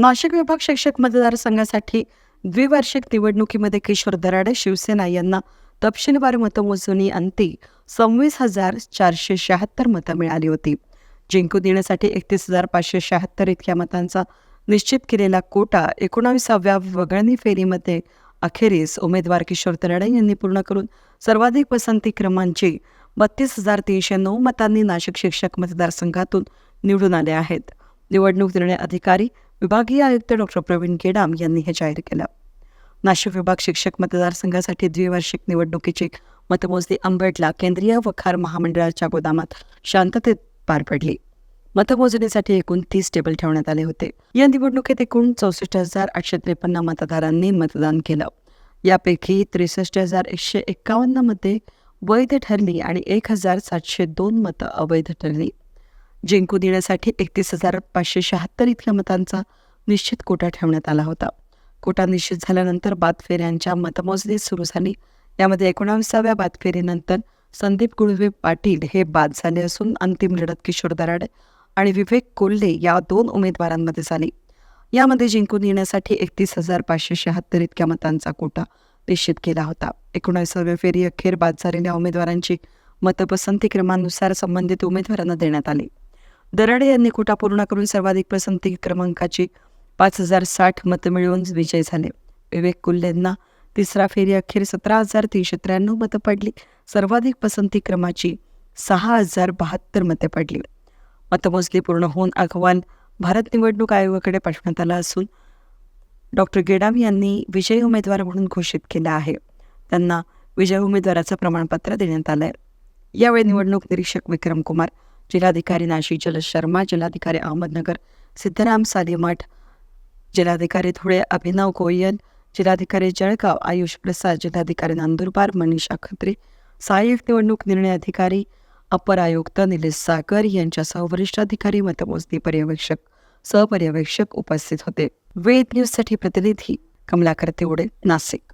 नाशिक विभाग शिक्षक मतदारसंघासाठी द्विवार्षिक निवडणुकीमध्ये किशोर दराडे शिवसेना यांना तपशीलवार मतमोजणी अंती सव्वीस हजार चारशे शहात्तर मतं मिळाली होती. जिंकून देण्यासाठी एकतीस हजार पाचशे शहात्तर इतक्या मतांचा निश्चित केलेला कोटा एकोणाविसाव्या वगळणी फेरीमध्ये अखेरीस उमेदवार किशोर दराडे यांनी पूर्ण करून सर्वाधिक पसंती क्रमांची बत्तीस हजार तीनशे नऊ मतांनी नाशिक शिक्षक मतदारसंघातून निवडून आले आहेत. निवडणूक निर्णय अधिकारी विभागीय आयुक्त डॉक्टर प्रवीण केडाम यांनी हे जाहीर केलं. नाशिक विभाग शिक्षक मतदारसंघासाठी द्विवार्षिक निवडणुकीची मतमोजणी अंबेडला केंद्रीय वखार महामंडळाच्या गोदामात शांततेत पार पडली. मतमोजणीसाठी एकूण तीस टेबल ठेवण्यात आले होते. या निवडणुकीत एकूण चौसष्ट हजार आठशे त्रेपन्न मतदारांनी मतदान केलं. यापैकी त्रेसष्ट हजार एकशे एक्कावन्नमध्ये वैध ठरली आणि एक हजार सातशे दोन मतं अवैध ठरली. जिंकून देण्यासाठी एकतीस हजार पाचशे शहात्तर इतक्या मतांचा निश्चित कोटा ठेवण्यात आला होता. कोटा निश्चित झाल्यानंतर बादफेऱ्यांच्या मतमोजणी सुरू झाली. यामध्ये एकोणाविसाव्या बादफेरीनंतर संदीप गुळवे पाटील हे बाद झाले असून अंतिम लढत किशोर दराडे आणि विवेक कोल्हे या दोन उमेदवारांमध्ये झाली. यामध्ये जिंकून येण्यासाठी एकतीस हजार पाचशे शहात्तर इतक्या मतांचा कोटा निश्चित केला होता. एकोणाविसाव्या फेरी अखेर बाद झालेल्या उमेदवारांची मतपसंती क्रमानुसार संबंधित उमेदवारांना देण्यात आली. दराडे यांनी कोटा पूर्ण करून सर्वाधिक पसंती क्रमांकाची पाच हजार साठ मतं मिळवून विजय झाले. विवेक कुल्लेंना तिसरा फेरी अखेर सतरा हजार तीनशे त्र्याण्णव मतं पडली. सर्वाधिक पसंती क्रमाची सहा हजार बहात्तर मते पडली. मतमोजणी पूर्ण होऊन अहवाल भारत निवडणूक आयोगाकडे पाठवण्यात आला असून डॉक्टर गेडाम यांनी विजयी उमेदवार म्हणून घोषित केला आहे. त्यांना विजय उमेदवाराचं प्रमाणपत्र देण्यात आलं आहे यावेळी निवडणूक निरीक्षक विक्रम कुमार जिल्हाधिकारी नाशिक जलज शर्मा जिल्हाधिकारी अहमदनगर सिद्धराम सालीमठ जिल्हाधिकारी धुळे अभिनव गोयल जिल्हाधिकारी जळगाव आयुष प्रसाद जिल्हाधिकारी नंदुरबार मनीषा खत्री सहाय्यक निवडणूक निर्णय अधिकारी अपर आयुक्त निलेश सागर यांच्यासह वरिष्ठ अधिकारी मतमोजणी पर्यवेक्षक सहपर्यवेक्षक उपस्थित होते. वेद न्यूजसाठी प्रतिनिधी कमलाकर तेवडे नाशिक.